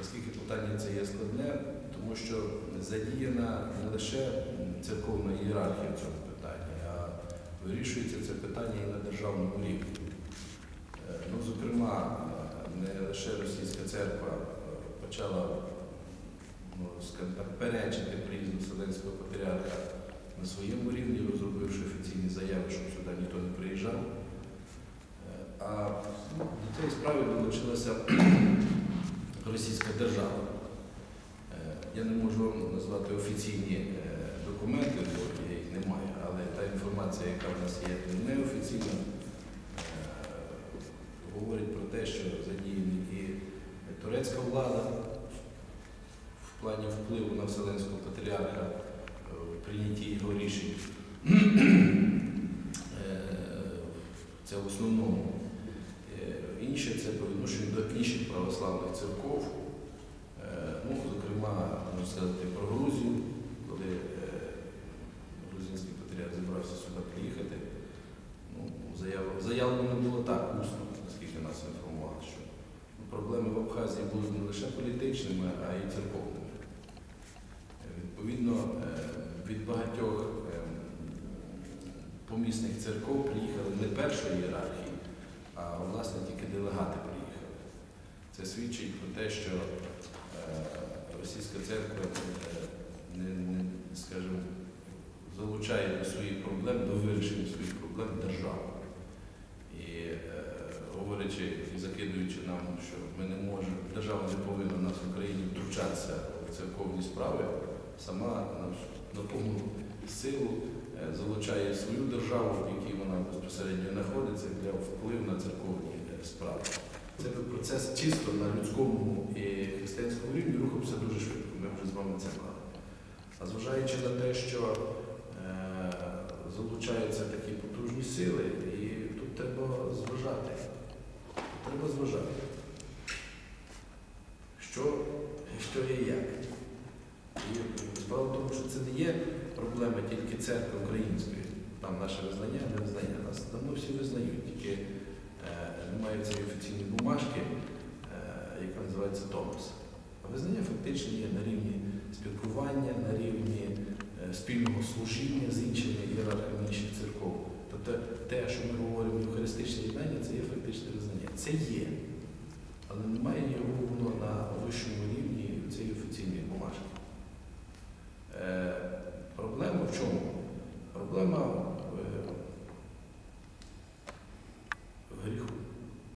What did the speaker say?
Наскільки питання це є складне, тому що задіяна не лише церковна ієрархія в цьому питанні, а вирішується це питання і на державному рівні. Е, Ну, зокрема, не лише російська церква е, почала ну, скажімо так, перечити приїзду Вселенського патріарха на своєму рівні, розробивши офіційні заяви, щоб сюди ніхто не приїжджав. Е, А ну, до цієї справи долучилася російська держава. Е, Я не можу вам назвати офіційні е, документи, бо я їх не маю, але та інформація, яка в нас є неофіційна, е, говорить про те, що задіяні і турецька влада в плані впливу на Вселенського патріарха в прийнятті його рішень. Це в основному. Е, Інше це по відношенню до інших православних церков. Е, Ну, зокрема, можна сказати про Грузію, коли е, грузинський патріарх зібрався сюди приїхати. Ну, заяв- заявлено було так, усно, наскільки нас інформували, що ну, проблеми в Абхазії були не лише політичними, а й церковними. Відповідно, від багатьох е, помісних церков приїхали не першої ієрархії, а власне тільки делегати приїхали. Це свідчить про те, що е, російська церква е, не, не, скажімо, залучає до своїх проблем, до вирішення своїх проблем державу. І е, говорячи і закидуючи нам, що ми не можемо, держава не повинна в нас в Україні втручатися в церковні справи, сама на, повну силу залучає свою державу, вона безпосередньо знаходиться, для впливу на церковні справи. Це процес чисто на людському і християнському рівні рухався дуже швидко. Ми вже з вами це мали. А зважаючи на те, що е, залучаються такі потужні сили, і тут треба зважати. Треба зважати. Що, що і як. І справа в тому, що це не є проблема тільки церкви української. Там наше визнання, не визнання. Нас давно всі визнають, тільки немає цієї офіційної бумажки, е, яка називається Томос. А визнання фактично є на рівні спілкування, на рівні е, спільного служіння з іншими ієрархами інших церков. Тобто те, що ми говоримо Євхаристичне єднання, це є фактичне визнання. Це є. Але немає його на вищому рівні tua